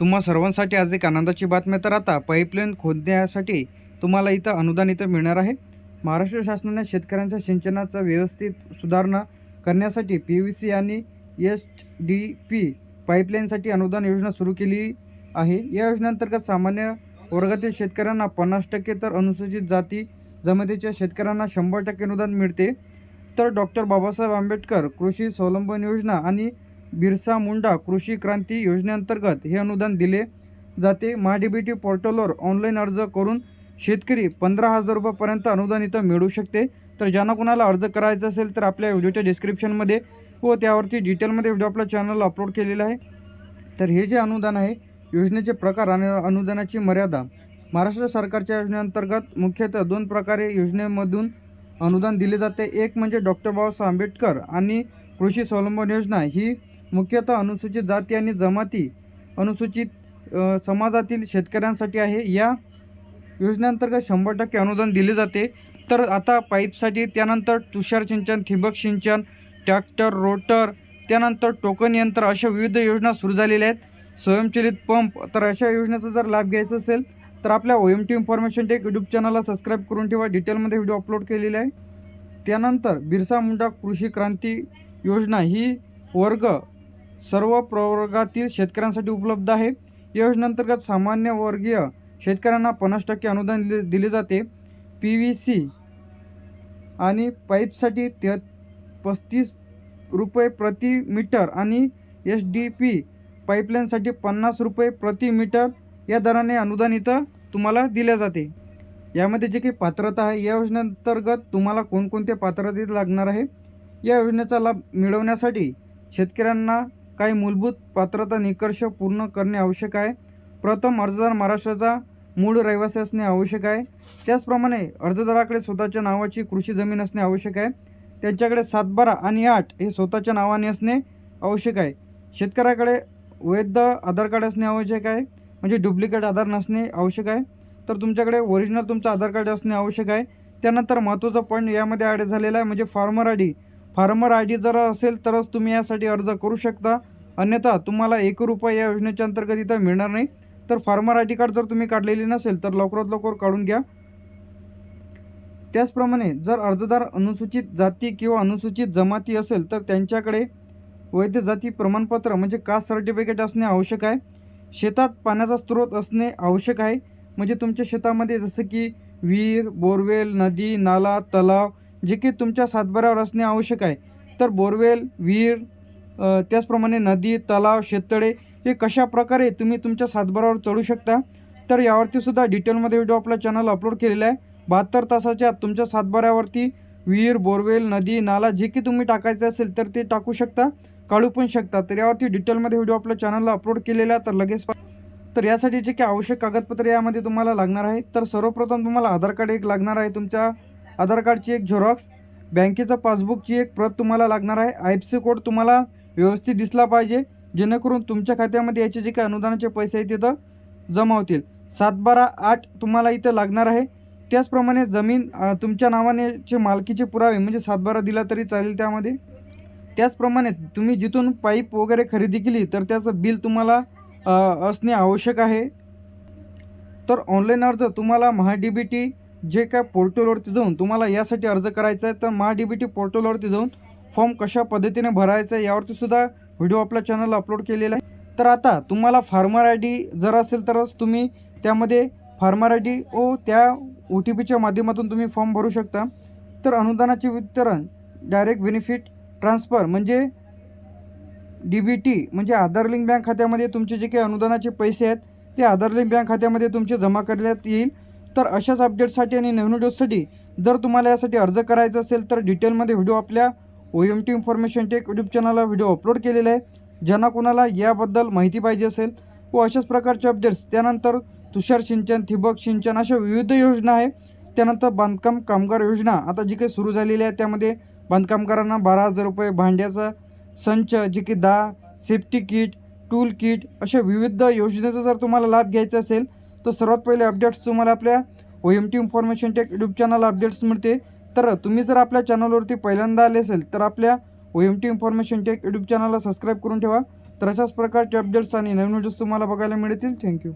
तुम्हा सर्वांसाठी आज एक आनंदाची बातमी तर आता पाईपलाईन खोदण्यासाठी तुम्हाला इथं अनुदान इथं मिळणार आहे. महाराष्ट्र शासनाने शेतकऱ्यांच्या सिंचनाचा व्यवस्थित सुधारणा करण्यासाठी पी व्ही सी आणि एस डी पी पाईपलाईनसाठी अनुदान योजना सुरू केली आहे. या योजनेअंतर्गत सामान्य वर्गातील शेतकऱ्यांना पन्नास टक्के तर अनुसूचित जाती जमातीच्या शेतकऱ्यांना शंभर टक्के अनुदान मिळते. तर डॉक्टर बाबासाहेब आंबेडकर कृषी स्वावलंबन योजना आणि बिरसा मुंडा कृषी क्रांती योजनेअंतर्गत हे अनुदान दिले जाते. महाडीबीटी पोर्टलवर ऑनलाईन अर्ज करून शेतकरी पंधरा हजार रुपयापर्यंत अनुदान इथं मिळू शकते. तर ज्यांना कोणाला अर्ज करायचा असेल तर आपल्या व्हिडिओच्या डिस्क्रिप्शनमध्ये व त्यावरती डिटेलमध्ये व्हिडिओ आपल्या चॅनलला अपलोड केलेला आहे. तर हे जे अनुदान आहे योजनेचे प्रकार आणि अनुदानाची मर्यादा महाराष्ट्र सरकारच्या योजनेअंतर्गत मुख्यतः दोन प्रकारे योजनेमधून अनुदान दिले जाते. एक म्हणजे डॉक्टर बाबासाहेब आंबेडकर आणि कृषी स्वावलंबन योजना. ही मुख्यतः अनुसूचित जाती आणि जमाती अनुसूचित समाजातील शेतकऱ्यांसाठी आहे. या योजनेअंतर्गत शंभर टक्के अनुदान दिले जाते. तर आता पाईपसाठी त्यानंतर तुषार सिंचन ठिबक सिंचन ट्रॅक्टर रोटर त्यानंतर टोकन यंत्र अशा विविध योजना सुरू झालेल्या आहेत. स्वयंचलित पंप तर अशा योजनेचा जर लाभ घ्यायचा असेल तर आपल्या O M T information tech YouTube चॅनलला सबस्क्राईब करून ठेवा. डिटेलमध्ये व्हिडिओ अपलोड केलेले आहे. त्यानंतर बिरसा मुंडा कृषी क्रांती योजना ही वर्ग सर्व प्रवर्गातील शेतकऱ्यांसाठी उपलब्ध आहे. या योजनेअंतर्गत सामान्य वर्गीय शेतकऱ्यांना पन्नास टक्के अनुदान दिले दिले जाते. पी व्ही सी आणि पाईपसाठी ते पस्तीस रुपये प्रति मीटर आणि एस डी पी पाईपलाईनसाठी पन्नास रुपये प्रति मीटर या दराने अनुदान इथं तुम्हाला दिले जाते. यामध्ये जे काही पात्रता आहे या योजनेअंतर्गत तुम्हाला कोणकोणत्या पात्रतेत लागणार आहे या योजनेचा लाभ मिळवण्यासाठी शेतकऱ्यांना काही मूलभूत पात्रता निकष पूर्ण करणे आवश्यक आहे. प्रथम अर्जदार महाराष्ट्राचा मूळ रहिवासी असणे आवश्यक आहे. त्याचप्रमाणे अर्जदाराकडे स्वतःच्या नावाची कृषी जमीन असणे आवश्यक आहे. त्यांच्याकडे सातबारा आणि आठ हे स्वतःच्या नावाने असणे आवश्यक आहे. शेतकऱ्याकडे वैध आधार कार्ड असणे आवश्यक आहे. म्हणजे डुप्लिकेट आधार नसणे आवश्यक आहे. तर तुमच्याकडे ओरिजिनल तुमचं आधार कार्ड असणे आवश्यक आहे. त्यानंतर महत्त्वाचा पॉईंट यामध्ये ॲड झालेला आहे. म्हणजे farmer I D farmer I D जर असेल तरच तुम्ही यासाठी अर्ज करू शकता. अन्यथा तुम्हाला एक रुपया या योजनेच्या अंतर्गत इथं मिळणार नाही. तर फार्मर आय डी कार्ड जर तुम्ही काढलेली नसेल तर लवकरात लवकर काढून घ्या. त्याचप्रमाणे जर अर्जदार अनुसूचित जाती किंवा अनुसूचित जमाती असेल तर त्यांच्याकडे वैध जाती प्रमाणपत्र म्हणजे कास्ट सर्टिफिकेट असणे आवश्यक आहे. शेतात पाण्याचा स्रोत असणे आवश्यक आहे. म्हणजे तुमच्या शेतामध्ये जसं की विहीर बोरवेल नदी नाला तलाव जे की तुमच्या सातबाऱ्यावर असणे आवश्यक आहे. तर बोरवेल विहीर त्याचप्रमाणे नदी तलाव शेततळे हे कशा प्रकारे तुम्ही तुमच्या सातबारावर चढू शकता? तर यावरतीसुद्धा डिटेलमध्ये व्हिडिओ आपला चॅनल अपलोड केलेला आहे. बहात्तर तासाच्या आत तुमच्या सातबाऱ्यावरती विहीर बोरवेल नदी नाला जे की तुम्ही टाकायचं असेल तर ते टाकू शकता काढू पण शकता. तर यावरती डिटेलमध्ये व्हिडिओ आपल्या चॅनलला अपलोड केलेला आहे तर लगेच तर यासाठी जे काही आवश्यक कागदपत्रे यामध्ये तुम्हाला लागणार आहे तर सर्वप्रथम तुम्हाला आधार कार्ड एक लागणार आहे तुमच्या आधार कार्डची एक झेरॉक्स बँकेचं पासबुकची एक प्रत तुम्हाला लागणार आहे आय एफ सी कोड तुम्हाला व्यवस्थित दिसला पाहिजे जेणेकरून तुमच्या खात्यामध्ये याचे जे काही अनुदानाचे पैसे आहेत तिथं जमा होतील. सात बारा आठ तुम्हाला इथं लागणार आहे. त्याचप्रमाणे जमीन तुमच्या तुमच्या नावानेचे मालकीचे पुरावे म्हणजे सातबारा दिला तरी चालेल त्यामध्ये. त्याचप्रमाणे तुम्ही जिथून पाईप वगैरे खरेदी केली तर त्याचं बिल तुम्हाला असणे आवश्यक आहे. तर ऑनलाईन अर्ज तुम्हाला महा डी बी टी जे काय पोर्टलवरती जाऊन तुम्हाला यासाठी अर्ज करायचा आहे तर महा डी बी टी पोर्टलवरती जाऊन फॉर्म कशा पद्धतीने भरायचा आहे यावरती सुद्धा व्हिडिओ आपल्या चॅनलला अपलोड केलेला आहे. तर आता तुम्हाला फार्मर आय डी जर असेल तरच तुम्ही त्यामध्ये फार्मर आय डी व त्या ओ टी पीच्या माध्यमातून तुम्ही फॉर्म भरू शकता. तर अनुदानाचे वितरण डायरेक्ट बेनिफिट ट्रान्सफर म्हणजे डी बी टी म्हणजे आधार लिंक बँक खात्यामध्ये तुमचे जे काही अनुदानाचे पैसे आहेत ते आधार लिंक बँक खात्यामध्ये तुमचे जमा करण्यात येईल. तर अशाच अपडेट्ससाठी आणि नवीन व्हिडिओसाठी जर तुम्हाला यासाठी अर्ज करायचा असेल तर डिटेलमध्ये व्हिडिओ आपल्या O M T information tech YouTube चॅनलला व्हिडिओ अपलोड केलेला आहे. ज्यांना कोणाला याबद्दल माहिती पाहिजे असेल व अशाच प्रकारचे अपडेट्स त्यानंतर तुषार सिंचन ठिबक सिंचन अशा विविध योजना आहे. त्यानंतर बांधकाम कामगार योजना आता जी काही सुरू झालेली आहे त्यामध्ये बांधकामगारांना बारा हजार रुपये भांड्याचा संच जे की दहा सेफ्टी किट टूल किट अशा विविध योजनेचा जर तुम्हाला लाभ घ्यायचा असेल तर सर्वात पहिले अपडेट्स तुम्हाला आपल्या O M T information tech YouTube चॅनलला अपडेट्स मिळते. तर तुम्ही जर आपल्या चॅनलवरती पहिल्यांदा आले असेल तर आपल्या O M T information tech YouTube चॅनलला सबस्क्राईब करून ठेवा. तर अशाच प्रकारचे अपडेट्स आणि नवीन व्हिडिओज तुम्हाला बघायला मिळतील. थँक्यू